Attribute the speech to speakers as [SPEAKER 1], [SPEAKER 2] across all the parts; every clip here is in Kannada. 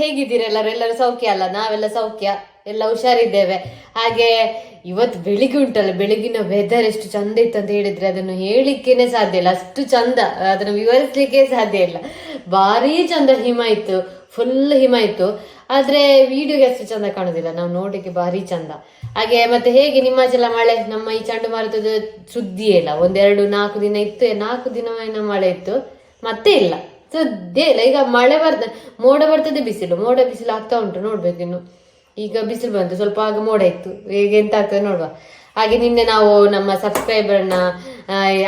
[SPEAKER 1] ಹೇಗಿದ್ದೀರಿ ಎಲ್ಲರೂ? ಎಲ್ಲರೂ ಸೌಖ್ಯ ಅಲ್ಲ? ನಾವೆಲ್ಲ ಸೌಖ್ಯ. ಎಲ್ಲ ಹುಷಾರಿದ್ದೇವೆ. ಹಾಗೆ ಇವತ್ತು ಬೆಳಿಗ್ಗೆ ಉಂಟಲ್ಲ, ಬೆಳಗಿನ ವೆದರ್ ಎಷ್ಟು ಚಂದ ಇತ್ತು ಅಂತ ಹೇಳಿದ್ರೆ ಅದನ್ನು ಹೇಳಿಕ್ಕೇನೆ ಸಾಧ್ಯ ಇಲ್ಲ. ಅಷ್ಟು ಚಂದ, ಅದನ್ನು ವಿವರಿಸ್ಲಿಕ್ಕೆ ಸಾಧ್ಯ ಇಲ್ಲ. ಭಾರಿ ಚಂದ ಹಿಮ ಇತ್ತು ಫುಲ್ ಹಿಮ ಇತ್ತು. ಆದ್ರೆ ವಿಡಿಯೋಗೆ ಅಷ್ಟು ಚಂದ ಕಾಣುದಿಲ್ಲ. ನಾವು ನೋಡ್ಲಿಕ್ಕೆ ಭಾರಿ ಚಂದ. ಹಾಗೆ ಮತ್ತೆ ಹೇಗೆ ನಿಮ್ಮಾಚೆಲ್ಲ ಮಳೆ? ನಮ್ಮ ಈ ಚಂಡಮಾರುತದ ಸುದ್ದಿಯೇ ಇಲ್ಲ. ಒಂದೆರಡು ನಾಲ್ಕು ದಿನ ಇತ್ತು, ನಾಲ್ಕು ದಿನ ಮಳೆ ಇತ್ತು. ಮತ್ತೆ ಇಲ್ಲ. ಸುದ್ದಿ ಇಲ್ಲ ಈಗ ಮಳೆ ಬರ್ತದೆ ಮೋಡ ಬರ್ತದೆ ಬಿಸಿಲು, ಮೋಡ ಬಿಸಿಲು ಆಗ್ತಾ ಉಂಟು ನೋಡ್ಬೇಕು ಇನ್ನು. ಈಗ ಬಿಸಿಲು ಬಂತು, ಸ್ವಲ್ಪ ಆಗ ಮೋಡ ಇತ್ತು. ಈಗ ಎಂತ ಆಗ್ತದೆ ನೋಡುವ. ಹಾಗೆ ನಿನ್ನೆ ನಾವು ನಮ್ಮ ಸಬ್ಸ್ಕ್ರೈಬರ್ನ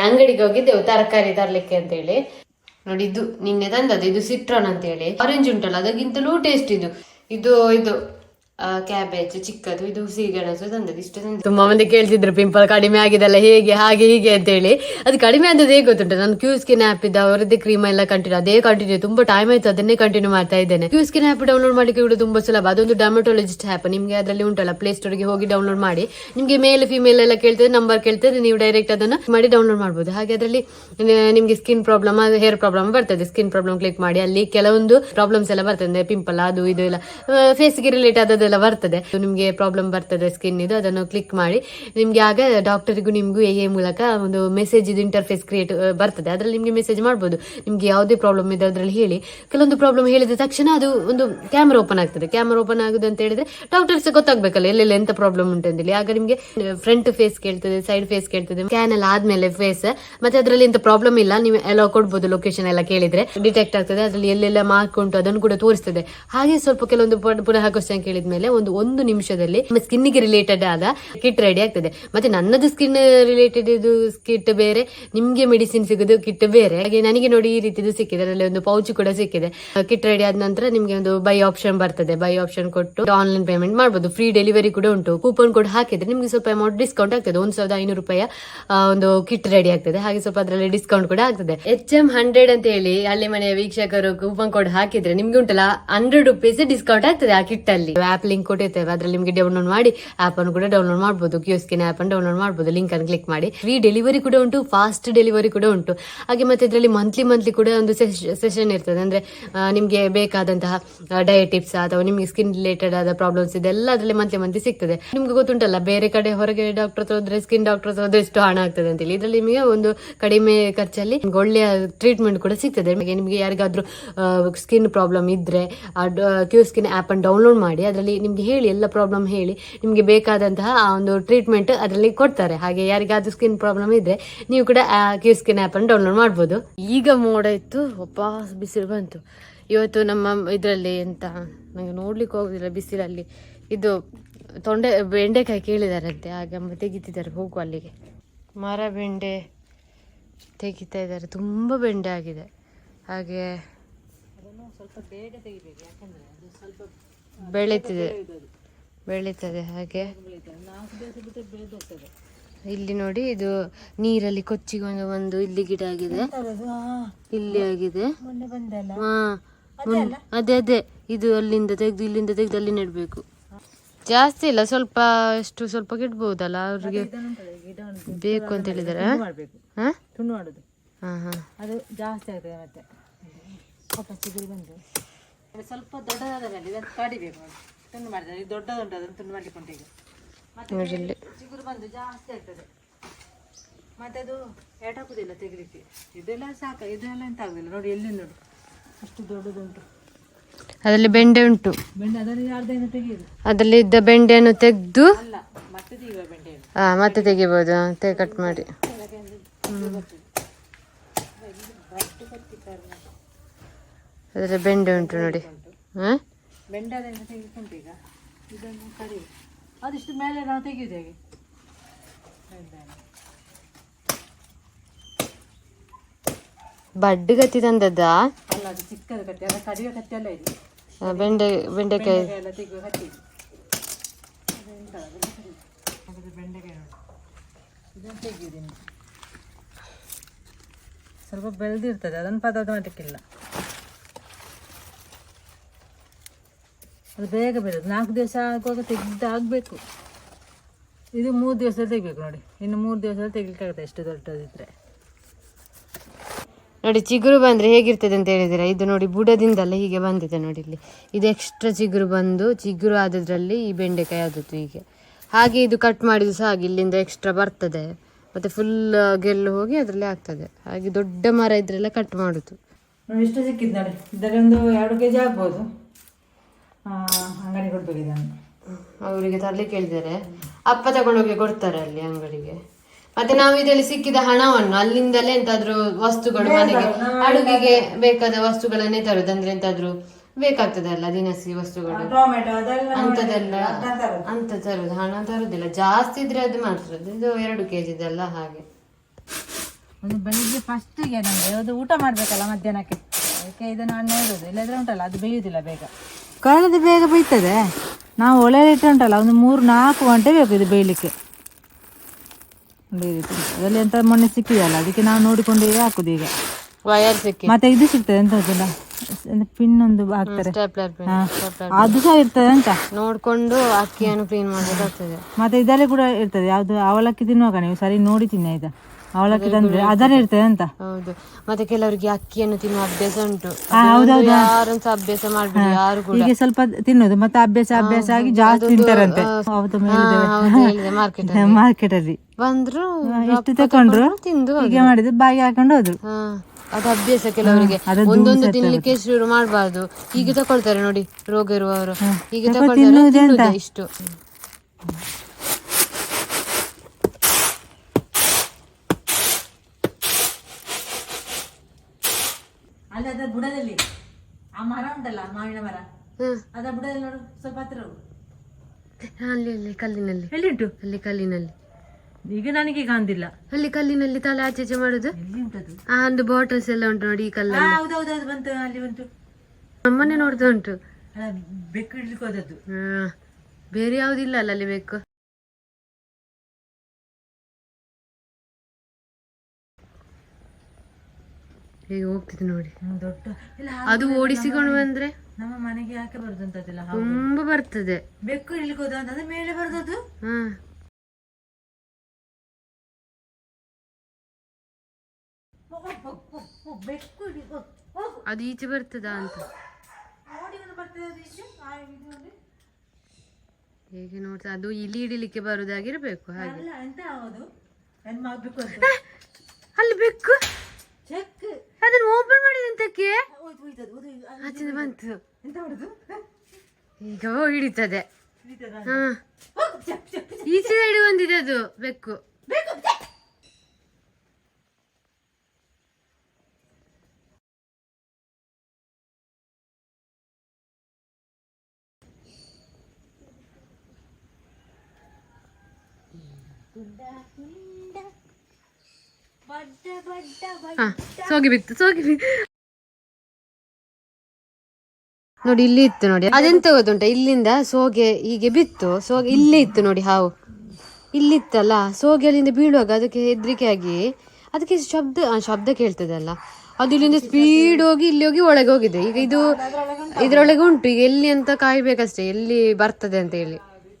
[SPEAKER 1] ಅಂಗಡಿಗೆ ಹೋಗಿದ್ದೆವು, ತರಕಾರಿ ತರ್ಲಿಕ್ಕೆ ಅಂತೇಳಿ. ನೋಡಿ ಇದು ನಿನ್ನೆ ತಂದದ್ದು, ಇದು ಸಿಟ್ರಾನ್ ಅಂತೇಳಿ. ಆರೆಂಜ್ ಉಂಟಲ್ಲ, ಅದಕ್ಕಿಂತಲೂ ಟೇಸ್ಟ್ ಇದು. ಇದು ಇದು. ಕ್ಯಾಬೇಜ್ ಚಿಕ್ಕದು, ಇದು ಸಿಹಿಗೆಣಸು ತಂದದ್ದು, ಇಷ್ಟು ತಂದ ತುಂಬಾ ಮಂದಿ ಕೇಳ್ತಿದ್ರು ಪಿಂಪಲ್ ಕಡಿಮೆ ಆಗಿದೆಲ್ಲ ಹೇಗೆ, ಹಾಗೆ, ಹೀಗೆ ಅಂತೇಳಿ. ಅದು ಕಡಿಮೆ ಆದದ್ದು ಹೇಗೆ ಗೊತ್ತುಂಟು? ನಾನು ಕ್ಯೂ ಸ್ಕಿನ್ ಆಪ್ ಇದ್ದ ಅವರದ್ದೇ ಕ್ರೀಮ್ ಎಲ್ಲ ಕಂಟಿನ್ಯೂ, ಅದೇ ಕಂಟಿನ್ಯೂ ತುಂಬಾ ಟೈಮ್ ಆಯ್ತು ಅದನ್ನೇ ಕಂಟಿನ್ಯೂ ಮಾಡ್ತಾ ಇದ್ದೇನೆ. ಕ್ಯೂ ಸ್ಕಿನ್ ಆಪ್ ಡೌನ್ಲೋಡ್ ಮಾಡಲಿಕ್ಕೆ ಕೂಡ ತುಂಬಾ ಸುಲಭ. ಅದೊಂದು ಡರ್ಮಟೋಲಜಿಸ್ಟ್ ಆಪ್ ನಿಮಗೆ ಅದರಲ್ಲಿ ಉಂಟಲ್ಲ ಪ್ಲೇ ಸ್ಟೋರ್ಗೆ ಹೋಗಿ ಡೌನ್ಲೋಡ್ ಮಾಡಿ. ನಿಮಗೆ ಮೇಲ್ ಫಿಮೇಲ್ ಎಲ್ಲ ಕೇಳ್ತದೆ ನಂಬರ್ ಕೇಳ್ತದೆ, ನೀವು ಡೈರೆಕ್ಟ್ ಅದನ್ನು ಮಾಡಿ ಡೌನ್ಲೋಡ್ ಮಾಡಬಹುದು ಹಾಗೆ ಅದರಲ್ಲಿ ನಿಮಗೆ ಸ್ಕಿನ್ ಪ್ರಾಬ್ಲಮ್ ಹೇರ್ ಪ್ರಾಬ್ಲಮ್ ಬರ್ತದೆ. ಸ್ಕಿನ್ ಪ್ರಾಬ್ಲಮ್ ಕ್ಲಿಕ್ ಮಾಡಿ, ಅಲ್ಲಿ ಕೆಲವೊಂದು ಪ್ರಾಬ್ಲಮ್ಸ್ ಎಲ್ಲ ಬರ್ತದೆ ಪಿಂಪಲ್ ಅದು, ಇದು ಎಲ್ಲ. ಫೇಸ್ಗೆ ರಿಲೇಟ್ ಆದದೆಲ್ಲ ಬರ್ತದೆ. ನಿಮಗೆ ಪ್ರಾಬ್ಲಮ್ ಬರ್ತದೆ ಸ್ಕಿನ್ ಇದು, ಅದನ್ನು ಕ್ಲಿಕ್ ಮಾಡಿ. ನಿಮಗೆ ಆಗ ಡಾಕ್ಟರಿಗೂ ನಿಮಗೂ ಎ ಮೂಲಕ ಒಂದು ಮೆಸೇಜ್ ಇದು ಇಂಟರ್ಫೇಸ್ ಕ್ರಿಯೇಟ್ ಬರ್ತದೆ. ಅದರಲ್ಲಿ ನಿಮಗೆ ಮೆಸೇಜ್ ಮಾಡ್ಬೋದು. ನಿಮಗೆ ಯಾವುದೇ ಪ್ರಾಬ್ಲಮ್ ಇದೆ ಅದರಲ್ಲಿ ಹೇಳಿ. ಕೆಲವೊಂದು ಪ್ರಾಬ್ಲಮ್ ಹೇಳಿದ ತಕ್ಷಣ ಅದು ಒಂದು ಕ್ಯಾಮ್ರಾ ಓಪನ್ ಆಗ್ತದೆ. ಕ್ಯಾಮ್ರಾ ಓಪನ್ ಆಗುದು ಅಂತ ಹೇಳಿದ್ರೆ ಡಾಕ್ಟರ್ಸ್ ಗೊತ್ತಾಗಬೇಕಲ್ಲ, ಎಲ್ಲೆಲ್ಲ ಎಂತ ಪ್ರಾಬ್ಲಮ್ ಉಂಟು ಅಂತೇಳಿ. ಆಗ ನಿಮಗೆ ಫ್ರಂಟ್ ಫೇಸ್ ಕೇಳ್ತದೆ ಸೈಡ್ ಫೇಸ್ ಕೇಳ್ತದೆ ಸ್ಕ್ಯಾನ್ ಎಲ್ಲ ಆದ್ಮೇಲೆ ಫೇಸ್ ಮತ್ತೆ ಅದರಲ್ಲಿ ಎಂತ ಪ್ರಾಬ್ಲಮ್ ಇಲ್ಲ, ನೀವು ಎಲ್ಲ ಕೊಡ್ಬೋದು ಲೊಕೇಶನ್ ಎಲ್ಲ ಕೇಳಿದ್ರೆ. ಡಿಟೆಕ್ಟ್ ಆಗ್ತದೆ, ಅದರಲ್ಲಿ ಎಲ್ಲೆಲ್ಲ ಮಾರ್ಕ್ ಉಂಟು, ಅದನ್ನು ಕೂಡ ತೋರಿಸ್ತದೆ. ಹಾಗೆ ಸ್ವಲ್ಪ ಕೆಲವೊಂದು ಪುನಃ ಕ್ವಶನ್ ಕೇಳಿದ್ಮೇಲೆ. ಒಂದು ಒಂದು ನಿಮಿಷದಲ್ಲಿ ನಮ್ಮ ಸ್ಕಿನ್ಗೆ ರಿಲೇಟೆಡ್ ಆದ ಕಿಟ್ ರೆಡಿ ಆಗ್ತದೆ. ಮತ್ತೆ ನನ್ನದು ಸ್ಕಿನ್ ರಿಲೇಟೆಡ್ ಇದು ಕಿಟ್ ಬೇರೆ, ನಿಮ್ಗೆ ಮೆಡಿಸಿನ್ ಸಿಗೋದು ಕಿಟ್ ಬೇರೆ. ಹಾಗೆ ನನಗೆ ನೋಡಿ ಈ ರೀತಿದು ಸಿಕ್ಕಿದೆ. ಅದರಲ್ಲಿ ಒಂದು ಪೌಚ್ ಕೂಡ ಸಿಕ್ಕಿದೆ. ಕಿಟ್ ರೆಡಿ ಆದ ನಂತರ ನಿಮ್ಗೆ ಒಂದು ಬೈ ಆಪ್ಷನ್ ಬರ್ತದೆ. ಬೈ ಆಪ್ಷನ್ ಕೊಟ್ಟು ಆನ್ಲೈನ್ ಪೇಮೆಂಟ್ ಮಾಡಬಹುದು ಫ್ರೀ ಡೆಲಿವರಿ ಕೂಡ ಉಂಟು. ಕೂಪನ್ ಕೋಡ್ ಹಾಕಿದ್ರೆ ನಿಮ್ಗೆ ಸ್ವಲ್ಪ ಅಮೌಂಟ್ ಡಿಸ್ಕೌಂಟ್ ಆಗ್ತದೆ. ಒಂದ್ ಸಾವಿರದ ಐನೂರು ರೂಪಾಯಿ ಒಂದು ಕಿಟ್ ರೆಡಿ ಆಗ್ತದೆ. ಹಾಗೆ ಸ್ವಲ್ಪ ಅದರಲ್ಲಿ ಡಿಸ್ಕೌಂಟ್ ಕೂಡ ಆಗ್ತದೆ. ಎಚ್ ಎಂ ಹಂಡ್ರೆಡ್ ಅಂತ ಹೇಳಿ ಅಲ್ಲಿ ಮನೆಯ ವೀಕ್ಷಕರು ಕೂಪನ್ ಕೋಡ್ ಹಾಕಿದ್ರೆ ನಿಮ್ಗೆ ಉಂಟಲ್ಲ ಹಂಡ್ರೆಡ್ ರುಪೀಸ್ ಡಿಸ್ಕೌಂಟ್ ಆಗ್ತದೆ ಆ ಕಿಟ್ ಅಲ್ಲಿ. ಆಪ್ ಲಿಂಕ್ ಕೊಟ್ಟಿರ್ತೇವೆ. ಅದ್ರಲ್ಲಿ ನಿಮಗೆ ಡೌನ್ಲೋಡ್ ಮಾಡಿ ಆಪ್ ಅನ್ನು ಕೂಡ ಡೌನ್ಲೋಡ್ ಮಾಡಬಹುದು ಕ್ಯೂಸ್ಕಿನ್ ಆಪ್ ಅನ್ನು ಡೌನ್ಲೋಡ್ ಮಾಡಬಹುದು ಲಿಂಕ್ ಅನ್ನು ಕ್ಲಿಕ್ ಮಾಡಿ. ಫ್ರೀ ಡೆಲಿವರಿ ಕೂಡ ಉಂಟು ಫಾಸ್ಟ್ ಡೆಲಿವರಿ ಕೂಡ ಉಂಟು. ಹಾಗೆ ಮತ್ತೆ ಇದರಲ್ಲಿ ಮಂತ್ಲಿ ಮಂತ್ಲಿ ಕೂಡ ಒಂದು ಸೆಷನ್ ಇರ್ತದೆ. ಅಂದ್ರೆ ನಿಮಗೆ ಬೇಕಾದಂತಹ ಡಯಟ್ ಟಿಪ್ಸ್ ಅಥವಾ ನಿಮಗೆ ಸ್ಕಿನ್ ರಿಲೇಟೆಡ್ ಆದ ಪ್ರಾಬ್ಲಮ್ಸ್ ಇದೆಲ್ಲ ಅದರಲ್ಲಿ ಮಂತ್ಲಿ ಮಂತ್ಲಿ ಸಿಗ್ತದೆ. ನಿಮ್ಗೆ ಗೊತ್ತುಂಟಲ್ಲ, ಬೇರೆ ಕಡೆ ಹೊರಗೆ ಡಾಕ್ಟರ್ ಹೋದ್ರೆ ಸ್ಕಿನ್ ಡಾಕ್ಟರ್ ಹೋದ್ರೆ ಎಷ್ಟು ಹಣ ಆಗ್ತದೆ ಅಂತೇಳಿ. ಇದರಲ್ಲಿ ನಿಮಗೆ ಒಂದು ಕಡಿಮೆ ಖರ್ಚಲ್ಲಿ ಒಳ್ಳೆಯ ಟ್ರೀಟ್ಮೆಂಟ್ ಕೂಡ ಸಿಗ್ತದೆ. ನಿಮಗೆ ನಿಮಗೆ ಯಾರಿಗಾದ್ರೂ ಸ್ಕಿನ್ ಪ್ರಾಬ್ಲಮ್ ಇದ್ರೆ ಕ್ಯೂ ಸ್ಕಿನ್ ಆಪ್ ಅನ್ನು ಡೌನ್ಲೋಡ್ ಮಾಡಿ, ಅದರಲ್ಲಿ ನಿಮ್ಗೆ ಹೇಳಿ ಎಲ್ಲ ಪ್ರಾಬ್ಲಮ್ ಹೇಳಿ. ನಿಮ್ಗೆ ಬೇಕಾದಂತಹ ಆ ಒಂದು ಟ್ರೀಟ್ಮೆಂಟ್ ಅದರಲ್ಲಿ ಕೊಡ್ತಾರೆ. ಹಾಗೆ ಯಾರಿಗಾದ್ರೂ ಸ್ಕಿನ್ ಪ್ರಾಬ್ಲಮ್ ಇದ್ರೆ ನೀವು ಕೂಡ ಕ್ಯೂ ಸ್ಕಿನ್ ಆಪ್ ಅನ್ನು ಡೌನ್ಲೋಡ್ ಮಾಡ್ಬೋದು. ಈಗ ಮೋಡ ಇತ್ತು ವಾಪಸ್ ಬಿಸಿಲು ಬಂತು. ಇವತ್ತು ನಮ್ಮ ಇದರಲ್ಲಿ ಎಂತ ನಂಗೆ ನೋಡ್ಲಿಕ್ಕೆ ಹೋಗುದಿಲ್ಲ ಬಿಸಿಲಲ್ಲಿ. ಇದು ತೊಂಡೆ ಬೆಂಡೆಕಾಯಿ ಕೇಳಿದಾರಂತೆ ಹಾಗೆ ಅಮ್ಮ ತೆಗಿತಿದ್ದಾರೆ ಹೋಗು ಅಲ್ಲಿಗೆ. ಮರ ಬೆಂಡೆ ತೆಗಿತಾ ಇದ್ದಾರೆ ತುಂಬ ಬೆಂಡೆ ಆಗಿದೆ. ಹಾಗೆ ಬೆಳೀತಿದೆ. ಬೆಳೀತದೆ ಹಾಗೆ. ಇಲ್ಲಿ ನೋಡಿ ಇದು ನೀರಲ್ಲಿ ಕೊಚ್ಚಿಕೊಂಡು ಒಂದು ಇಲ್ಲಿ ಗಿಡ ಆಗಿದೆ. ಇಲ್ಲಿ ಆಗಿದೆ. ಹಾ ಅದೇ ಅದೇ. ಇದು ಅಲ್ಲಿಂದ ತೆಗೆದು ಇಲ್ಲಿಂದ ತೆಗೆದು ಅಲ್ಲಿ ನೆಡ್ಬೇಕು. ಜಾಸ್ತಿ ಇಲ್ಲ ಸ್ವಲ್ಪ ಎಷ್ಟು ಸ್ವಲ್ಪ ಗಿಡ್ಬೋದಲ್ಲ ಅವ್ರಿಗೆ ಬೇಕು ಅಂತ ಹೇಳಿದಾರೆ. ಹಾ? ಹಾ
[SPEAKER 2] ಅದು ಜಾಸ್ತಿ ಆಗ್ತದೆ ಮತ್ತೆ. ವಾಪಸ್ ದೊಡ್ಡದಾದ ಮೇಲೆ ಸ್ವಲ್ಪ ಇದನ್ನು ಕಡಿಬೇಕು. ತುಂಡು ಮಾಡಿದ್ರೆ ಇದು ದೊಡ್ಡ ಅದನ್ನು ತುಂಡು ಮಾಡಿಕೊಂಡು ಈಗ. ಮತ್ತೆ ಚಿಗುರು ಬಂದು ಜಾಸ್ತಿ ಆಗ್ತದೆ. ಮತ್ತೆ ಅದು ಎಟಾಕುದಿಲ್ಲ ತೆಗಿಲಿಕ್ಕೆ. ಇದೆಲ್ಲ ಸಾಕ ಇದೆಲ್ಲ ಎಂತ ಆಗುದಿಲ್ಲ. ನೋಡಿ ಎಲ್ಲಿ ನೋಡು. ಅಷ್ಟು ದೊಡ್ಡದುಂಟು.
[SPEAKER 1] ಅದರಲ್ಲಿ ಬೆಂಡೆ ಉಂಟು.
[SPEAKER 2] ಬೆಂಡೆ ಅದರಲ್ಲಿ ತೆಗೆಯುದು.
[SPEAKER 1] ಅದರಲ್ಲಿ ಇದ್ದ ಬೆಂಡೆಯನ್ನು ತೆಗೆದು
[SPEAKER 2] ಅಲ್ಲ ಮತ್ತೆ ತೆಗೆಯುವ ಬೆಂಡೆ
[SPEAKER 1] ಹಾ ಮತ್ತೆ ತೆಗಿಬಹುದು ಕಟ್ ಮಾಡಿ. ಅದರಲ್ಲಿ ಬೆಂಡೆ ಉಂಟು ನೋಡಿ. ಹಾಂ?
[SPEAKER 2] ಬೆಂಡೆ ಅದರಿಂದ ತೆಗಿಕೊಂಡು ಈಗ? ಇದನ್ನು ಕಡಿಯು ಅದಿಷ್ಟು ಮೇಲೆ ನಾವು ತೆಗೆಯುದು ಹೇಗೆ.
[SPEAKER 1] ಬಡ್ಡು ಗತಿ ತಂದದ್ದಾ?
[SPEAKER 2] ಅಲ್ಲ ಅದು ಚಿಕ್ಕದು ಕತ್ತಿ ಅದು ಕಡಿಯೋ ಕತ್ತಿ ಎಲ್ಲ ಇದೆ.
[SPEAKER 1] ಬೆಂಡೆ ಬೆಂಡೆಕಾಯಿ.
[SPEAKER 2] ಎಲ್ಲ ತೆಗೆಯುವ ಕತ್ತಿ. ಕಡಿ. ಬೆಂಡೆಕಾಯಿ ಇದನ್ನು ತೆಗೆಯುವುದಿನ್ನು ಸ್ವಲ್ಪ ಬೆಳೆದಿರ್ತದೆ ಅದನ್ನು ಪದಾರ್ಥ ಮಾಡಲಿಕ್ಕಿಲ್ಲ ಅದು ಬೇಗ ಬೆಳೆದು. ನಾಲ್ಕು ದಿವಸ ಆಗುವಾಗ ತೆಗೆದು ಆಗಬೇಕು ಇದು ಮೂರು ದಿವಸದಲ್ಲಿ ತೆಗಿಬೇಕು ನೋಡಿ. ಇನ್ನು ಮೂರು ದಿವಸದಲ್ಲಿ ತೆಗಿಲಿಕ್ಕಾಗುತ್ತೆ ಎಷ್ಟು ದೊಡ್ಡದಿದ್ದರೆ
[SPEAKER 1] ನೋಡಿ ಚಿಗುರು ಬಂದರೆ ಹೇಗಿರ್ತದೆ ಅಂತ ಹೇಳಿದರೆ ಇದು ನೋಡಿ ಬುಡದಿಂದಲ್ಲ ಹೀಗೆ ಬಂದಿದೆ ನೋಡಿ ಇಲ್ಲಿ. ಇದು ಎಕ್ಸ್ಟ್ರಾ ಚಿಗುರು ಬಂದು ಚಿಗುರು ಆದದ್ರಲ್ಲಿ ಈ ಬೆಂಡೆಕಾಯಿ ಆದದ್ದು ಹೀಗೆ. ಹಾಗೆ ಇದು ಕಟ್ ಮಾಡಿದ್ದು ಸಹ ಹಾಗೆ ಇಲ್ಲಿಂದ ಎಕ್ಸ್ಟ್ರಾ ಬರ್ತದೆ. ಮತ್ತೆ ಫುಲ್ ಗೆಲ್ಲು ಹೋಗಿ ಅದರಲ್ಲಿ ಆಗ್ತದೆ. ಹಾಗೆ ದೊಡ್ಡ ಮರ ಇದ್ರೆಲ್ಲ ಕಟ್ ಮಾಡೋದು.
[SPEAKER 2] ನೋಡಿ ಇಷ್ಟು ಸಿಕ್ಕಿದ್ದು ನೋಡಿ. ಒಂದು ಎರಡು ಕೆ ಜಿ ಆಗ್ಬೋದು. ಅಂಗಡಿ ಕೊಡ್ಬೇಕು ಇದನ್ನು
[SPEAKER 1] ಅವರಿಗೆ ತರ್ಲಿಕ್ಕೆ ಹೇಳಿದ್ದಾರೆ. ಅಪ್ಪ ತಗೊಂಡೋಗಿ ಕೊಡ್ತಾರೆ ಅಲ್ಲಿ ಅಂಗಡಿಗೆ. ಮತ್ತೆ ನಾವು ಇದರಲ್ಲಿ ಸಿಕ್ಕಿದ ಹಣವನ್ನು ಅಲ್ಲಿಂದಲೇ ಎಂತಾದ್ರೂ ವಸ್ತುಗಳು ಮನೆಗೆ ಅಡುಗೆಗೆ ಬೇಕಾದ ವಸ್ತುಗಳನ್ನೇ ತರುದು. ಅಂದ್ರೆ ಎಂತಾದ್ರೂ ಬೇಕಾಗ್ತದಲ್ಲ ದಿನಸಿ ವಸ್ತುಗಳು. ಅಂತದೆಲ್ಲ ಅಂತ ತರುದು. ಹಣ ತರುದಿಲ್ಲ. ಜಾಸ್ತಿ ಇದ್ರೆ ಅದು ಮಾತ್ರ ಇದು ಎರಡು ಕೆಜಿದೆಲ್ಲ ಹಾಗೆ.
[SPEAKER 2] ಒಂದು ಬೆಳಿಗ್ಗೆ ಫಸ್ಟಿಗೆ ನಮಗೆ ಅದು ಊಟ ಮಾಡಬೇಕಲ್ಲ ಮಧ್ಯಾಹ್ನಕ್ಕೆ. ಅದಕ್ಕೆ ಇದನ್ನು ಹಣ್ಣು ಇಡೋದು ಇಲ್ಲದ್ರೆ ಉಂಟಲ್ಲ ಅದು ಬೇಯುವುದಿಲ್ಲ ಬೇಗ. ಕಳೆದು ಬೇಗ ಬೀಳ್ತದೆ. ನಾವು ಒಲೆಯಲ್ಲಿ ರೇಟ್ ಉಂಟಲ್ಲ ಒಂದು ಮೂರು ನಾಲ್ಕು ಗಂಟೆ ಬೇಕು ಇದು ಬೇಯಲಿಕ್ಕೆ ಅದರಲ್ಲಿ ಎಂತ ಮೊನ್ನೆ ಸಿಕ್ಕಿದೆಯಲ್ಲ ಅದಕ್ಕೆ ನಾವು ನೋಡಿಕೊಂಡು ಹಾಕುದು ಈಗ.
[SPEAKER 1] ವಯರ್ ಸಿಕ್ಕಿ.
[SPEAKER 2] ಮತ್ತೆ ಇದು ಸಿಗ್ತದೆ ಎಂತದಿಲ್ಲ ಪಿನ್ ಒಂದು ಹಾಕ್ತಾರೆ. ಅದು ಸಹ ಇರ್ತದೆ ಅಂತ.
[SPEAKER 1] ನೋಡ್ಕೊಂಡು ಅಕ್ಕಿಯನ್ನು ಕ್ಲೀನ್ ಮಾಡಬೇಕಾಗ್ತದೆ.
[SPEAKER 2] ಮತ್ತೆ ಇದರಲ್ಲಿ ಕೂಡ ಇರ್ತದೆ ಯಾವ್ದು ಅವಲಕ್ಕಿ ತಿನ್ನುವಾಗ ನೀವು ಸರಿ ನೋಡಿ ತಿನ್ನ ಆಯ್ತಾ? ಅವಲಕ್ಕಿ ತಂದ್ರೆ. ಅದರಲ್ಲಿ ಇರ್ತದೆ ಅಂತ.
[SPEAKER 1] ಹೌದು. ಮತ್ತೆ ಕೆಲವರಿಗೆ ಅಕ್ಕಿಯನ್ನು ತಿನ್ನುವ ಅಭ್ಯಾಸ ಉಂಟು. ಯಾರಂತ ಅಭ್ಯಾಸ ಮಾಡ್ಬಿಡಿ ಯಾರು ಕೂಡ.
[SPEAKER 2] ಹೀಗೆ ಸ್ವಲ್ಪ ತಿನ್ನೋದು ಮತ್ತೆ ಅಭ್ಯಾಸ ಅಭ್ಯಾಸ ಆಗಿ ಜಾಸ್ತಿ ತಿಂತಾರಂತೆ.
[SPEAKER 1] ಮಾರ್ಕೆಟ್
[SPEAKER 2] ಮಾರ್ಕೆಟ್ ಅಲ್ಲಿ.
[SPEAKER 1] ಬಂದ್ರು
[SPEAKER 2] ಇಷ್ಟು ತಕೊಂಡ್ರು
[SPEAKER 1] ತಿಂದು
[SPEAKER 2] ಹೀಗೆ ಮಾಡಿದ್ರು ಬಾಯಿಗೆ ಹಾಕೊಂಡು ಹೋದ್ರು.
[SPEAKER 1] ಅದು ಅಭ್ಯಾಸ ಕೆಲವರಿಗೆ. ಒಂದೊಂದು ತಿನ್ಲಿಕ್ಕೆ ಶುರು ಮಾಡಬಾರ್ದು. ಹೀಗೆ ತಕೊಳ್ತಾರೆ ನೋಡಿ ರೋಗ ಇರುವವರು. ಹೀಗೆ
[SPEAKER 2] ತಕೊ
[SPEAKER 1] ತಕೊಳ್ತಾರೆ ಇಷ್ಟು
[SPEAKER 2] ಅಲ್ಲಿ ಅದ ಬುಡದಲ್ಲಿ ಆ ಮರ ಉಂಟಲ್ಲ ಮಾವಿನ ಮರ? ಅದ ಬುಡದಲ್ಲಿ ನೋಡು ಸ್ವಲ್ಪ ಹತ್ರ ಹೋಗು.
[SPEAKER 1] ಅಲ್ಲಿ ಅಲ್ಲಿ ಕಲ್ಲಿನಲ್ಲಿ.
[SPEAKER 2] ಎಲ್ಲಿಂಟು?
[SPEAKER 1] ಅಲ್ಲಿ ಕಲ್ಲಿನಲ್ಲಿ.
[SPEAKER 2] ಈಗ ನನಗೆ ಕಾಣ್ದಿಲ್ಲ
[SPEAKER 1] ಅಲ್ಲಿ ಕಲ್ಲಿನಲ್ಲಿ ತಲೆ ಆಚೆ ಈಚೆ ಮಾಡುದು?
[SPEAKER 2] ಎಲ್ಲಿ ಉಂಟದು?
[SPEAKER 1] ಆ ಒಂದು ಬಾಟಲ್ಸ್ ಎಲ್ಲ ಉಂಟು ನೋಡಿ ಈ ಕಲ್ಲ
[SPEAKER 2] ಹೌದೌದು ಬಂತು ಅಲ್ಲಿ ಬಂತು.
[SPEAKER 1] ನಮ್ಮನೆ ನೋಡ್ತಾ ಉಂಟು.
[SPEAKER 2] ಬೆಕ್ಕು ಇಡ್ಲಿಕ್ಕೆ ಹೋದದ್ದು.
[SPEAKER 1] ಬೇರೆ ಯಾವ್ದಿಲ್ಲ ಅಲ್ಲ ಅಲ್ಲಿ ಬೇಕು ಹೇಗೆ ಹೋಗ್ತಿದೆ ನೋಡಿ.
[SPEAKER 2] ದೊಡ್ಡ ಇಲ್ಲ
[SPEAKER 1] ಅದು ಓಡಿಸಿಕೊಂಡು ಬಂದ್ರೆ?
[SPEAKER 2] ನಮ್ಮ ಮನೆಗೆ ಯಾಕೆ ಬರುದು ಅಂತದಿಲ್ಲ
[SPEAKER 1] ತುಂಬಾ ಬರ್ತದೆ.
[SPEAKER 2] ಬೆಕ್ಕು ಹೋದ ಅಂತಂದ್ರೆ ಮೇಲೆ ಬರುದದು?
[SPEAKER 1] ಹ.
[SPEAKER 2] ಬೆಕ್ಕು
[SPEAKER 1] ಅದು ಈಚೆ ಬರ್ತದಾ ಅಂತ. ಹೇಗೆ ನೋಡ್ತಾ ಅದು ಇಲ್ಲಿ ಇಡಿಲಿಕ್ಕೆ ಬರುದಾಗಿರ್ಬೇಕು ಹಾಗೆ.
[SPEAKER 2] ಅಲ್ಲ ಎಂತ ಆಗೋದು
[SPEAKER 1] ಬೆಕ್ಕು. ಅದನ್ನು ಓಪನ್ ಮಾಡಿದಂತಕ್ಕೆ
[SPEAKER 2] ಹೋಯ್ತು ಹೋಯ್ತದು ಹೋಯ್ತು ಹೋಯ್ತು. ಅದು
[SPEAKER 1] ಆಚೆ ಬಂತು.
[SPEAKER 2] ಎಂತ ಮಾಡುದು?
[SPEAKER 1] ಈಗ ಹಿಡಿತದೆ.
[SPEAKER 2] ಹಿಡಿತದ?
[SPEAKER 1] ಹಾ.
[SPEAKER 2] ಹೋಗು, ಚೆಕ್, ಚೆಕ್, ಚೆಕ್.
[SPEAKER 1] ಈಚೆ ಸೈಡ್ ಬಂದಿದೆ ಅದು. ಬೆಕ್ಕು.
[SPEAKER 2] ಬೇಕು, ಚೆಕ್.
[SPEAKER 1] ಹಾ ಸೋಗಿ ಬಿತ್ತು ಸೋಗಿ ಬಿತ್ತು. ನೋಡಿ, ಇಲ್ಲಿ ಇತ್ತು ನೋಡಿ. ಅದೆಂತ ಗೊತ್ತುಂಟ? ಇಲ್ಲಿಂದ ಸೋಗೆ ಹೀಗೆ ಬಿತ್ತು. ಸೋಗೆ ಇಲ್ಲೇ ಇತ್ತು ನೋಡಿ, ಹಾವು. ಇಲ್ಲಿತ್ತಲ್ಲ ಸೋಗೆ ಅಲ್ಲಿಂದ ಬೀಳುವಾಗ ಅದಕ್ಕೆ ಹೆದರಿಕೆ ಆಗಿ, ಅದಕ್ಕೆ ಶಬ್ದ ಶಬ್ದ ಕೇಳ್ತದಲ್ಲ ಅದು ಇಲ್ಲಿಂದ ಸ್ಪೀಡ್ ಹೋಗಿ, ಇಲ್ಲಿ ಹೋಗಿ ಒಳಗೆ ಹೋಗಿದೆ. ಈಗ ಇದು ಇದ್ರೊಳಗೆ ಉಂಟು. ಈಗ ಎಲ್ಲಿ ಅಂತ ಕಾಯ್ಬೇಕಷ್ಟೇ. ಎಲ್ಲಿ ಬರ್ತದೆ ಅಂತ ಹೇಳಿ.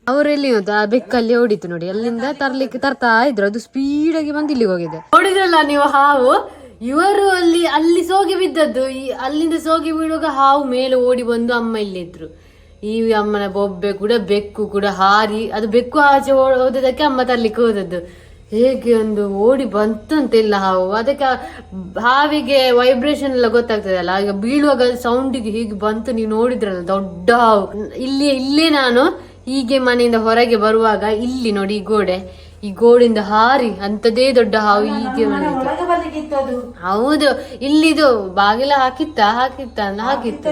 [SPEAKER 1] ಅವರೆಲ್ಲಿ ಆ ಬೆಕ್ಕಲ್ಲಿ ಓಡಿತು ನೋಡಿ. ಅಲ್ಲಿಂದ ತರ್ಲಿಕ್ಕೆ ತರ್ತಾ ಇದ್ರು. ಅದು ಸ್ಪೀಡ್ ಆಗಿ ಬಂದು ಇಲ್ಲಿಗೆ ಹೋಗಿದೆ. ನೋಡಿದ್ರಲ್ಲ ನೀವು ಹಾವು? ಇವರು ಅಲ್ಲಿ ಅಲ್ಲಿ ಸೋಗಿ ಬಿದ್ದದ್ದು. ಈ, ಅಲ್ಲಿಂದ ಸೋಗಿ ಬೀಳುವಾಗ ಹಾವು ಮೇಲೆ ಓಡಿ ಬಂದು ಅಮ್ಮ ಇಲ್ಲಿದ್ರು. ಈ ಅಮ್ಮನ ಬೊಬ್ಬೆ ಕೂಡ ಬೆಕ್ಕು ಕೂಡ ಹಾರಿ, ಅದು ಬೆಕ್ಕು ಆಚೆ ಹೋದದಕ್ಕೆ ಅಮ್ಮ ತರ್ಲಿಕ್ಕೆ ಹೋದದ್ದು. ಹೇಗೆ ಒಂದು ಓಡಿ ಬಂತಂತಿಲ್ಲ ಹಾವು. ಅದಕ್ಕೆ ಹಾವಿಗೆ ವೈಬ್ರೇಷನ್ ಎಲ್ಲ ಗೊತ್ತಾಗ್ತದಲ್ಲ. ಈಗ ಬೀಳುವಾಗ ಸೌಂಡಿಗೆ ಹೀಗೆ ಬಂತು. ನೀವು ನೋಡಿದ್ರಲ್ಲ ದೊಡ್ಡ ಹಾವು. ಇಲ್ಲಿ ಇಲ್ಲೇ ನಾನು ಹೀಗೆ ಮನೆಯಿಂದ ಹೊರಗೆ ಬರುವಾಗ ಇಲ್ಲಿ ನೋಡಿ ಈ ಗೋಡೆ. ಈ ಗೋಡಿಂದ ಹಾರಿ ಅಂತದೇ ದೊಡ್ಡ ಹಾವು ಹೀಗೆ ಹೌದು ಇಲ್ಲಿದು ಬಾಗಿಲ ಹಾಕಿತ್ತ ಹಾಕಿತ್ತ ಅಂತ ಹಾಕಿತ್ತು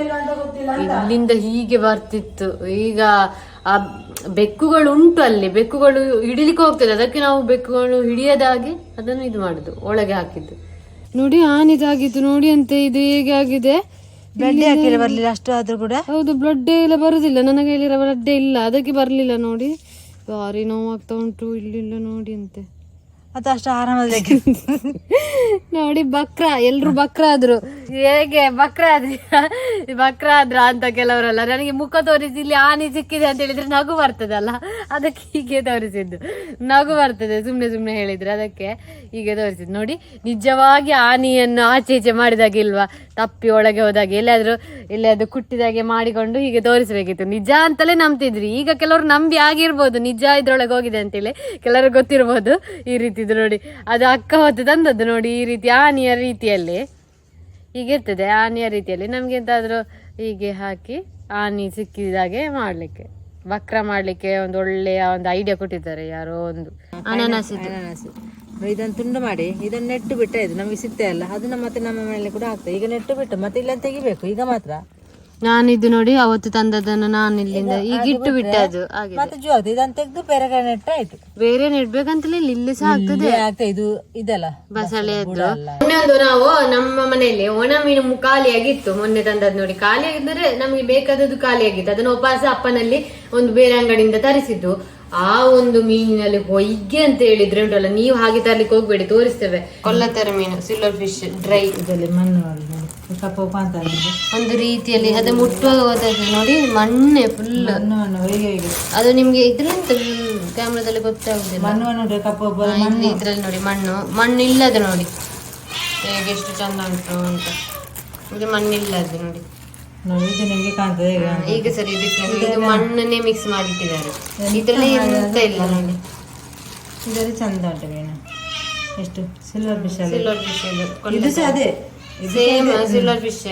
[SPEAKER 1] ಇಲ್ಲಿಂದ ಹೀಗೆ ಬರ್ತಿತ್ತು. ಈಗ ಆ ಬೆಕ್ಕುಗಳು ಉಂಟು ಅಲ್ಲಿ ಬೆಕ್ಕುಗಳು ಹಿಡಿಲಿಕ್ಕೆ ಹೋಗ್ತದೆ. ಅದಕ್ಕೆ ನಾವು ಬೆಕ್ಕುಗಳು ಹಿಡಿಯದಾಗಿ ಅದನ್ನು ಇದು ಮಾಡುದು ಒಳಗೆ ಹಾಕಿದ್ದು. ನೋಡಿ ಆನಿದಾಗಿದ್ದು ನೋಡಿ ಅಂತ ಇದು ಹೇಗೆ ಆಗಿದೆ?
[SPEAKER 2] ಬ್ಲಡ್ ಹಾಕಿಲ್ಲ ಬರ್ಲಿಲ್ಲ? ಅಷ್ಟು ಆದ್ರೂ ಕೂಡ?
[SPEAKER 1] ಹೌದು ಬ್ಲಡ್ ಎಲ್ಲ ಬರುದಿಲ್ಲ. ನನಗೆ ಕೈಲಿರೋ ಬ್ಲಡ್ ಇಲ್ಲ. ಅದಕ್ಕೆ ಬರ್ಲಿಲ್ಲ ನೋಡಿ. ಭಾರಿ ನೋವಾಗ್ತಾ ಉಂಟು. ಇಲ್ಲಿಲ್ಲ ನೋಡಿ ಅಂತೆ.
[SPEAKER 2] ಅದು ಅಷ್ಟು ಆರಾಮದಲ್ಲಿ
[SPEAKER 1] ನೋಡಿ ಬಕ್ರ ಎಲ್ರು ಬಕ್ರ ಆದ್ರು. ಹೇಗೆ ಬಕ್ರ ಆದ್ರಿ? ಬಕ್ರ ಆದ್ರ ಅಂತ ಕೆಲವರೆಲ್ಲ. ನನಗೆ ಮುಖ ತೋರಿಸಿ ಇಲ್ಲಿ ಆನೆ ಸಿಕ್ಕಿದೆ ಅಂತ ಹೇಳಿದ್ರೆ ನಗು ಬರ್ತದಲ್ಲ ಅದಕ್ಕೆ ಹೀಗೆ ತೋರಿಸಿದ್ದು. ನಗು ಬರ್ತದೆ ಸುಮ್ಮನೆ ಸುಮ್ಮನೆ ಹೇಳಿದ್ರೆ. ಅದಕ್ಕೆ ಹೀಗೆ ತೋರಿಸಿದ್ದು. ನೋಡಿ ನಿಜವಾಗಿ ಆನೆಯನ್ನು ಆಚೆ ಈಚೆ ಮಾಡಿದಾಗ ಇಲ್ವಾ? ತಪ್ಪಿ ಒಳಗೆ ಹೋದಾಗ. ಎಲ್ಲಾದ್ರೂ ಎಲ್ಲಾದ್ರೂ ಕುಟ್ಟಿದಾಗೆ ಮಾಡಿಕೊಂಡು ಹೀಗೆ ತೋರಿಸಬೇಕಿತ್ತು. ನಿಜ ಅಂತಲೇ ನಂಬ್ತಿದ್ರಿ. ಈಗ ಕೆಲವರು ನಂಬಿ ಆಗಿರ್ಬೋದು. ನಿಜ ಇದ್ರೊಳಗೆ ಹೋಗಿದೆ ಅಂತೇಳಿ. ಕೆಲವರು ಗೊತ್ತಿರ್ಬೋದು ಈ ನೋಡಿ ಅದು ಅಕ್ಕ ಹೊತ್ತು ತಂದದ್ದು ನೋಡಿ ಈ ರೀತಿ ಆನೆಯ ರೀತಿಯಲ್ಲಿ. ಹೀಗಿರ್ತದೆ ಆನೆಯ ರೀತಿಯಲ್ಲಿ. ನಮ್ಗೆ ಎಂತಾದ್ರೂ ಹೀಗೆ ಹಾಕಿ ಆನೆ ಸಿಕ್ಕಿದಾಗೆ ಮಾಡ್ಲಿಕ್ಕೆ ವಕ್ರ ಮಾಡ್ಲಿಕ್ಕೆ ಒಂದು ಒಳ್ಳೆಯ ಒಂದು ಐಡಿಯಾ ಕೊಟ್ಟಿದ್ದಾರೆ ಯಾರೋ ಒಂದು. ಅನಾನಸ್
[SPEAKER 2] ಅನಾನಸು. ಇದನ್ನು ತುಂಡು ಮಾಡಿ ಇದನ್ನು ನೆಟ್ಟು ಬಿಟ್ಟರೆ ಇದು ನಮಗೆ ಸಿಗ್ತಾ ಇಲ್ಲ ಅದನ್ನ ಮತ್ತೆ ನಮ್ಮ ಮನೆಯಲ್ಲಿ ಕೂಡ ಆಗ್ತದೆ. ಈಗ ನೆಟ್ಟು ಬಿಟ್ಟು ಮತ್ತೆ ಇಲ್ಲ ತೆಗಿಬೇಕು ಈಗ ಮಾತ್ರ.
[SPEAKER 1] ನಾನು ಇದು ನೋಡಿ ಅವತ್ತು ತಂದದನ್ನು ನಾನು ಇಲ್ಲಿಂದ ಈಗ ಇಟ್ಟು ಬಿಟ್ಟೆ. ಅದು
[SPEAKER 2] ಮತ್ತೆ ಜೂ ಇದನ್ನ ತೆಗೆದು ಬೇರೆ ಕಡೆ ಆಯ್ತು
[SPEAKER 1] ಬೇರೆ ನೆಡ್ಬೇಕಂತಲೇ ಇಲ್ಲ ಇಲ್ಲಿ ಸಹ ಆಗ್ತದೆ.
[SPEAKER 2] ಇದು ಇದಲ್ಲ.
[SPEAKER 1] ಬಸಳೆ ಮೊನ್ನೆ ಒಂದು ನಾವು ನಮ್ಮ ಮನೆಯಲ್ಲಿ ಒಣ ಮೀನು ಖಾಲಿಯಾಗಿತ್ತು ಮೊನ್ನೆ ತಂದದ್ದು ನೋಡಿ. ಖಾಲಿಯಾಗಿದ್ದರೆ ನಮಗೆ ಬೇಕಾದದ್ದು ಖಾಲಿಯಾಗಿತ್ತು. ಅದನ್ನ ಉಪವಾಸ ಅಪ್ಪನಲ್ಲಿ ಒಂದು ಬೇರೆ ಅಂಗಡಿಯಿಂದ ತರಿಸಿದ್ದು. ಆ ಒಂದು ಮೀನಿನಲ್ಲಿ ಹೊಯ್ಗೆ ಅಂತ ಹೇಳಿದ್ರೆ ಉಂಟಲ್ಲ ನೀವು ಹಾಗೆ ತರ್ಲಿಕ್ಕೆ ಹೋಗ್ಬೇಡಿ ತೋರಿಸ್ತೇವೆ. ಕೊಲ್ಲತರ ಮೀನು ಸಿಲ್ವರ್ ಫಿಶ್ ಡ್ರೈ
[SPEAKER 2] ಇದರಲ್ಲಿ ಮಣ್ಣು ಕಪ್ಪು
[SPEAKER 1] ಒಂದು ರೀತಿಯಲ್ಲಿ ಅದು ಮುಟ್ಟುವಾಗ ಹೋದಾಗ ನೋಡಿ ಮಣ್ಣೆ ಫುಲ್ ಅದು ನಿಮ್ಗೆ ಇದ್ರಂತ ಕ್ಯಾಮ್ರಾದಲ್ಲಿ ಗೊತ್ತಾಗುದಿಲ್ಲ.
[SPEAKER 2] ಮಣ್ಣು ಕಪ್ಪು
[SPEAKER 1] ಇದ್ರಲ್ಲಿ ನೋಡಿ ಮಣ್ಣು. ಮಣ್ಣು ಇಲ್ಲದ ನೋಡಿ. ಹೇಗೆ ಎಷ್ಟು ಚಂದ ಉಂಟು ಅಂತ. ಮಣ್ಣಿಲ್ಲದೆ ನೋಡಿ.
[SPEAKER 2] ನೋಡಿ ಇದು ನಿಮಗೆ ಕಾಣ್ತದೆ ಹೇಗೆ
[SPEAKER 1] ಈಗ ಸರಿ ಇದು ಮಣ್ಣನ್ನೇ ಮಿಕ್ಸ್ ಮಾಡಿಟ್ಟಿದ್ದಾರೆ. ಇದರಲ್ಲಿ ಎಂತ ಇಲ್ಲ ನೋಡಿ.
[SPEAKER 2] ಇದರಲ್ಲಿ ಚಂದ ಉಂಟು ಮೀನು ಎಷ್ಟು? ಸಿಲ್ವರ್ ಫಿಶ್
[SPEAKER 1] ಸಿಲ್ವರ್ ಫಿಶ್
[SPEAKER 2] ಇದು. ಸಹ ಅದೇ.
[SPEAKER 1] ಸೇಮ್ ಸಿಲ್ವರ್ ಫಿಶ್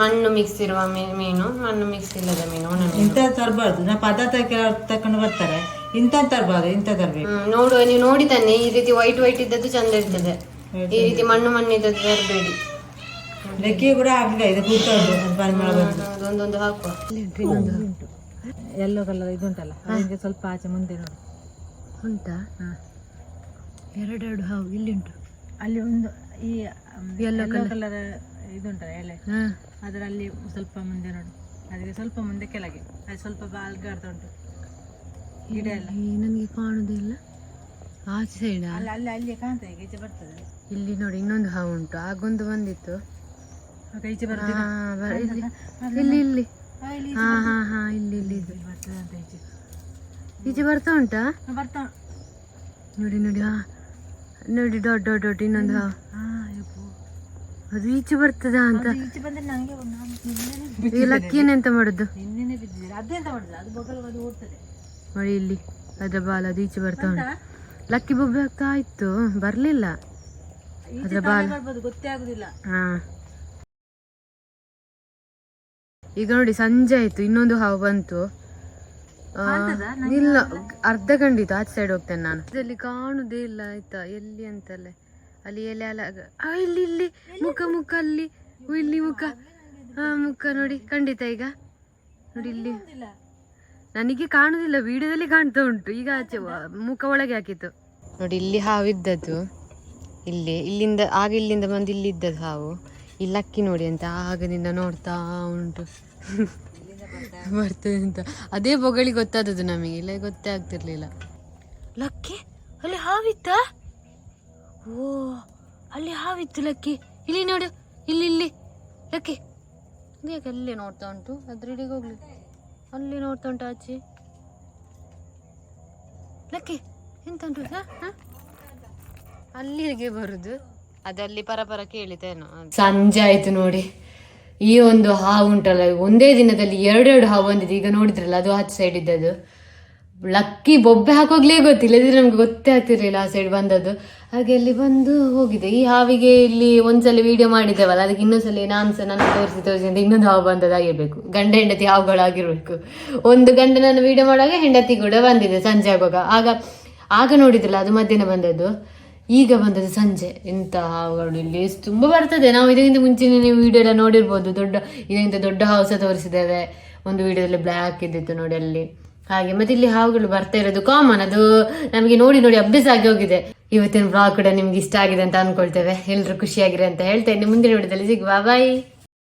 [SPEAKER 1] ಮಣ್ಣು ಮಿಕ್ಸ್ ಇರುವ ಮೀನು. ಮಣ್ಣು ಮಿಕ್ಸ್ ಇಲ್ಲದ ಮೀನು.
[SPEAKER 2] ಇಂಥ ತರಬಾರ್ದು. ನಾ ಪದಾರ್ಥ ಕೆಲವರು ತಕೊಂಡು ಬರ್ತಾರೆ. ಇಂಥ ತರಬಾರ್ದು ಇಂಥ ತರಬೇಕು.
[SPEAKER 1] ನೋಡುವ ನೀವು ನೋಡಿ ತಾನೆ. ಈ ರೀತಿ ವೈಟ್ ವೈಟ್ ಇದ್ದದ್ದು ಚಂದ ಇರ್ತದೆ. ಈ ರೀತಿ ಮಣ್ಣು ಮಣ್ಣು ಇದ್ದದ್ದು ತರಬೇಡಿ.
[SPEAKER 2] ರೆಕ್ಕೆ ಕೂಡ ಆಗ್ಲಿಲ್ಲ ಇದು
[SPEAKER 1] ಒಂದೊಂದು ಹಾಕುವ.
[SPEAKER 2] ಎಲ್ಲೋ ಕಲರ್ ಇದುಂಟಲ್ಲ ಅದಕ್ಕೆ ಸ್ವಲ್ಪ ಆಚೆ ಮುಂದೆ ನೋಡು.
[SPEAKER 1] ಉಂಟಾ?
[SPEAKER 2] ಹಾ.
[SPEAKER 1] ಎರಡೆರಡು ಹಾವು ಇಲ್ಲಿ ಉಂಟು.
[SPEAKER 2] ಅಲ್ಲಿ ಒಂದು ಈ ಎಲ್ಲೋ ಕಲರ್ ಇದು ಉಂಟಲ್ಲ ಎಲೆ.
[SPEAKER 1] ಹಾ.
[SPEAKER 2] ಅದರಲ್ಲಿ ಸ್ವಲ್ಪ ಮುಂದೆ ನೋಡು. ಅದಕ್ಕೆ ಸ್ವಲ್ಪ ಮುಂದೆ ಕೆಳಗೆ. ಅದು ಸ್ವಲ್ಪ ಬಾಲ್ಗಾಡ್ತಾ ಉಂಟು. ಗಿಡ ಎಲ್ಲ.
[SPEAKER 1] ನನಗೆ ಕಾಣುದಿಲ್ಲ ಆಚೆ ಸೈಡ್
[SPEAKER 2] ಅಲ್ಲಿ ಅಲ್ಲಿ ಅಲ್ಲಿಯೇ ಕಾಣ್ತದೆ ಈಗ ಈಚೆ ಬರ್ತದೆ.
[SPEAKER 1] ಇಲ್ಲಿ ನೋಡಿ ಇನ್ನೊಂದು ಹಾವು ಉಂಟು. ಆಗೊಂದು ಬಂದಿತ್ತು.
[SPEAKER 2] ಈಚೆ ಬರ್ತದೆ
[SPEAKER 1] ಇಲ್ಲಿ ಹಾ ಹಾ ಹಾ ಇಲ್ಲಿ ಇಲ್ಲಿ. ಇದು.
[SPEAKER 2] ಈಚೆ ಬರ್ತದೆ ಅಂತ ಈಚೆ.
[SPEAKER 1] ಈಚೆ ಬರ್ತಾ ಉಂಟಾ?
[SPEAKER 2] ಬರ್ತಾ.
[SPEAKER 1] ನೋಡಿ ನೋಡಿ ಹಾ. ನೋಡಿ ಡಾಟ್ ಡಾಟ್ ಡಾಟ್ ಇನ್ನೊಂದು
[SPEAKER 2] ಹಾ.
[SPEAKER 1] ಅದು ಈಚೆ ಬರ್ತದ ಅಂತ.
[SPEAKER 2] ಲಕ್ಕಿನ ಈಚೆ ಬಂದ್ರೆ
[SPEAKER 1] ಈ ಲಕ್ಕಿಯನ್ನು ಎಂತ ಮಾಡುದು?
[SPEAKER 2] ಅದೆಂತ ಮಾಡುದು? ಅದು ಬಗಲ್ ಅದು ಓಡ್ತದೆ.
[SPEAKER 1] ನೋಡಿ ಇಲ್ಲಿ. ಅದ್ರ ಬಾಲ್ ಅದು ಈಚೆ ಬರ್ತಾ ಉಂಟು. ಲಕ್ಕಿ ಬೊಬ್ಬೆ ಆಗ್ತಾ ಇತ್ತು. ಬರ್ಲಿಲ್ಲ.
[SPEAKER 2] ಅದ್ರ ಬಾಲ್. ಗೊತ್ತೇ ಆಗುದಿಲ್ಲ.
[SPEAKER 1] ಹಾ. ಈಗ ನೋಡಿ ಸಂಜೆ ಆಯ್ತು ಇನ್ನೊಂದು ಹಾವು ಬಂತು. ಇಲ್ಲ ಅರ್ಧ ಖಂಡಿತ ಆಚೆ ಸೈಡ್ ಹೋಗ್ತೇನೆ ನಾನು. ಇದರಲ್ಲಿ ಕಾಣುದೇ ಇಲ್ಲ ಆಯ್ತಾ? ಎಲ್ಲಿ ಅಂತಲ್ಲ? ಅಲ್ಲಿ ಎಲೆ ಅಲ್ಲ ಇಲ್ಲಿ ಇಲ್ಲಿ ಮುಖ ಮುಖ ಅಲ್ಲಿ ಇಲ್ಲಿ ಮುಖ. ಹಾ ಮುಖ ನೋಡಿ ಖಂಡಿತ ಈಗ. ನೋಡಿ ಇಲ್ಲಿ. ನನಗೆ ಕಾಣುದಿಲ್ಲ ವಿಡಿಯೋದಲ್ಲಿ ಕಾಣ್ತಾ ಉಂಟು. ಈಗ ಆಚೆ ಮುಖ ಒಳಗೆ ಹಾಕಿತ್ತು ನೋಡಿ ಇಲ್ಲಿ ಹಾವು ಇದ್ದದ್ದು. ಇಲ್ಲಿ ಇಲ್ಲಿಂದ ಆಗ ಇಲ್ಲಿಂದ ಬಂದು ಇಲ್ಲಿ ಇದ್ದದ್ದು ಹಾವು. ಇಲ್ಲಿ ಅಕ್ಕಿ ನೋಡಿ ಅಂತ ಆಗದಿಂದ ನೋಡ್ತಾ ಉಂಟು. ಬರ್ತದೆ ಅಂತ. ಅದೇ ಬೊಗಳಿ ಗೊತ್ತಾದದ್ದು ನಮಗೆ. ಇಲ್ಲ ಗೊತ್ತೇ ಆಗ್ತಿರ್ಲಿಲ್ಲ. ಲಕ್ಕಿ ಅಲ್ಲಿ ಹಾವಿತ್ತ? ಓ ಅಲ್ಲಿ ಹಾವಿತ್ತು ಲಕ್ಕಿ. ಇಲ್ಲಿ ನೋಡು ಇಲ್ಲಿ ಇಲ್ಲಿ. ಲಕ್ಕಿ. ಯಾಕೆ ಅಲ್ಲೇ ನೋಡ್ತಾ ಉಂಟು? ಅದ್ರಡಿಗೆ ಹೋಗ್ಲಿ. ಅಲ್ಲಿ ನೋಡ್ತಾ ಉಂಟು ಆಚೆ. ಲಕ್ಕಿ ಎಂತ ಉಂಟು ಹ? ಹ? ಅಲ್ಲಿಗೆ ಬರುದು. ಅದಲ್ಲಿ ಪರಪರ ಕೇಳಿತೇನೋ ಸಂಜೆ ಆಯ್ತು ನೋಡಿ. ಈ ಒಂದು ಹಾವು ಉಂಟಲ್ಲ, ಒಂದೇ ದಿನದಲ್ಲಿ ಎರಡೆರಡು ಹಾವು ಬಂದಿದೆ ಈಗ ನೋಡಿದ್ರಲ್ಲ, ಅದು ಹತ್ತು ಸೈಡ್ ಇದ್ದದ್ದು. ಲಕ್ಕಿ ಬೊಬ್ಬೆ ಹಾಕೋಗ್ಲೇ ಗೊತ್ತಿಲ್ಲ ಇದ್ರೆ ನಮ್ಗೆ ಗೊತ್ತೇ ಆಗ್ತಿರ್ಲಿಲ್ಲ ಆ ಸೈಡ್ ಬಂದದ್ದು. ಹಾಗೆ ಅಲ್ಲಿ ಬಂದು ಹೋಗಿದೆ. ಈ ಹಾವಿಗೆ ಇಲ್ಲಿ ಒಂದ್ಸಲ ವಿಡಿಯೋ ಮಾಡಿದ್ದೇವಲ್ಲ, ಅದಕ್ಕೆ ಇನ್ನೊಂದ್ಸಲ ನಾನು ಸಹ ನನ್ನ ತೋರಿಸಿ ತೋರಿಸಿ ಅಂತ ಇನ್ನೊಂದು ಹಾವು ಬಂದದಾಗಿರ್ಬೇಕು ಗಂಡ ಹೆಂಡತಿ ಹಾವುಗಳಾಗಿರ್ಬೇಕು. ಒಂದು ಗಂಡ ನಾನು ವಿಡಿಯೋ ಮಾಡುವಾಗ ಹೆಂಡತಿ ಕೂಡ ಬಂದಿದೆ ಸಂಜೆ ಆಗುವಾಗ. ಆಗ ಆಗ ನೋಡಿದ್ರಲ್ಲ, ಅದು ಮಧ್ಯಾಹ್ನ ಬಂದದ್ದು. ಈಗ ಬಂದದ್ದು ಸಂಜೆ. ಎಂಥ ಹಾವುಗಳು ಇಲ್ಲಿ ತುಂಬ ಬರ್ತದೆ. ನಾವು ಇದಕ್ಕಿಂತ ಮುಂಚೆನೇ ನೀವು ವಿಡಿಯೋ ಎಲ್ಲ ನೋಡಿರ್ಬೋದು. ದೊಡ್ಡ, ಇದಕ್ಕಿಂತ ದೊಡ್ಡ ಹೌಸ ತೋರಿಸಿದ್ದೇವೆ. ಒಂದು ವಿಡಿಯೋದಲ್ಲಿ ಬ್ಲ್ಯಾಕ್ ಇದ್ದಿತ್ತು ನೋಡಿ ಅಲ್ಲಿ. ಹಾಗೆ ಮತ್ತೆ ಇಲ್ಲಿ ಹಾವುಗಳು ಬರ್ತಾ ಇರೋದು ಕಾಮನ್ ಅದು ನಮಗೆ ನೋಡಿ ನೋಡಿ ಅಭ್ಯಾಸ ಆಗಿ ಹೋಗಿದೆ. ಇವತ್ತಿನ ಬ್ಲಾಗ್ ಕೂಡ ನಿಮ್ಗೆ ಇಷ್ಟ ಆಗಿದೆ ಅಂತ ಅನ್ಕೊಳ್ತೇವೆ. ಎಲ್ಲರೂ ಖುಷಿಯಾಗಿರಿ ಅಂತ ಹೇಳ್ತಾ ಹೇಳ್ತೇನೆ ಮುಂದಿನ ವಿಡಿಯೋದಲ್ಲಿ ಸಿಗುವ. ಬಾಯ್